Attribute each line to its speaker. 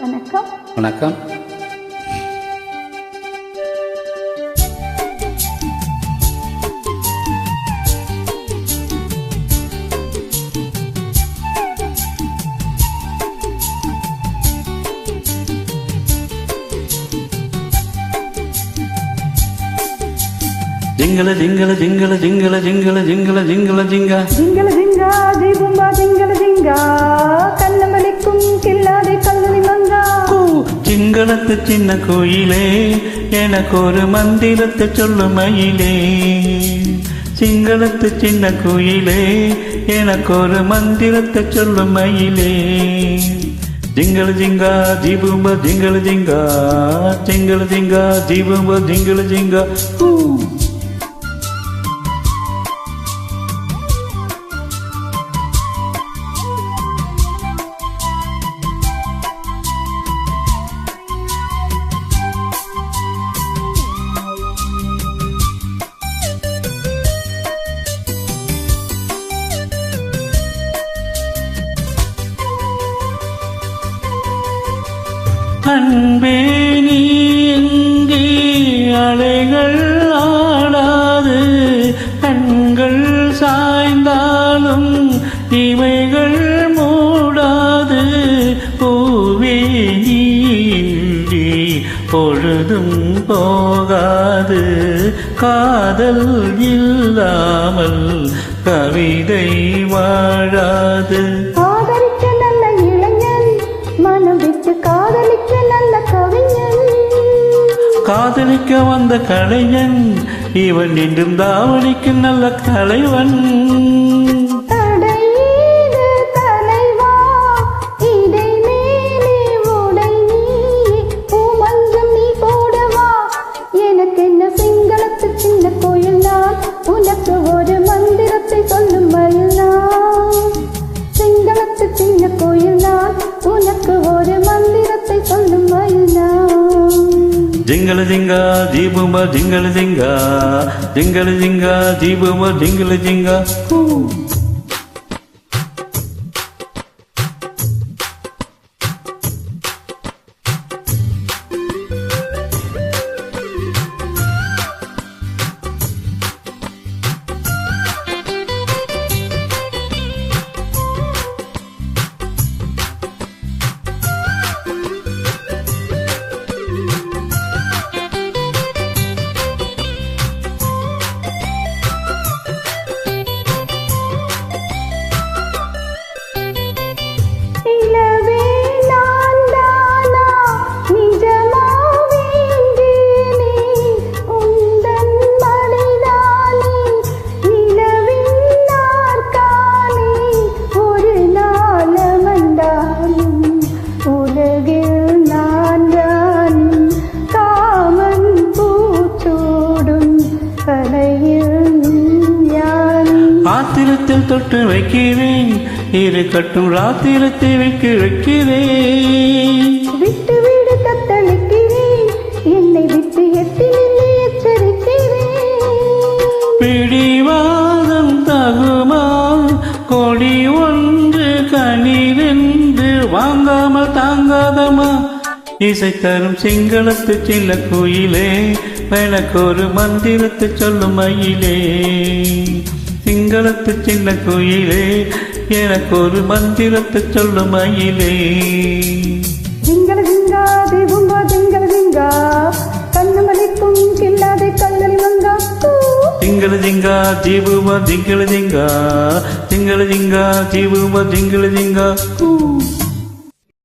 Speaker 1: வணக்கம்
Speaker 2: வணக்கம் జింగల జింగల జింగల జింగల జింగల జింగల జింగల జింగ
Speaker 1: ஜிங்கல ஜிங்கா ஜீபும்பா ஜிங்கல ஜிங்கா கண்ணமளிக்கும் கில்லாதை கல்லணி மங்கா
Speaker 2: கூ, சிங்களத்து சின்ன கோயிலே எனக்கு ஒரு மந்திரத்தை சொல்லும் மயிலே. சிங்களத்து சின்ன கோயிலே எனக்கு ஒரு மந்திரத்தை சொல்லும் மயிலே. ஜிங்கல் ஜிங்கா ஜீபும்ப ஜிங்கல் ஜிங்கா ஜிங்கல் ஜிங்கா ஜீபும்ப ஜிங்கல் ஜிங்கா. அன்பே நீ எங்கே? அலைகள் ஆடாது. கண்கள் சாய்ந்தாலும் இவைகள் மூடாது. பூவே நீ பொழுதும் போகாது. காதல் இல்லாமல் கவிதை வாழாது.
Speaker 1: காதலிக்க
Speaker 2: வந்த கலைஞன் இவன் என்றும் தாவணிக்கு நல்ல கலைவன். ஜிங்கள ஜிங்கா ஜீபும ஜிங்கள ஜிங்கா ஜிங்கள ஜிங்கா ஜீபும ஜிங்கள ஜிங்கா ஆத்திரத்தில் தொட்டு வைக்கிறேன். இரு கட்டும் ராத்திரத்தை வைக்க வைக்கிறேன்.
Speaker 1: விட்டு வீடு தத்தளிக்கிறேன் என்னை விட்டு நின்று எச்சரிக்கிறேன்.
Speaker 2: பிடிவாதம் தகுமா? கொடி ஒன்று கனிரென்று வாங்காமல் தாங்காதமா இசை தரும் சிங்களத்து சின்ன குயிலே எனக்கு ஒரு மந்திரத்தை சொல்லும் மயிலே. சிங்களத்து சின்ன கோயிலே எனக்கு ஒரு மந்திரத்தை சொல்லும் மயிலே.
Speaker 1: சிங்கள சிங்கா தீபங்கா சிங்கள சிங்கா கண்ணுமலிக்கும் கில்லாதே கல்லலி மங்கா.
Speaker 2: திங்கள திங்கா தீபுமா திங்கள திங்கா திங்கள திங்கா தீபுமா திங்கள திங்கா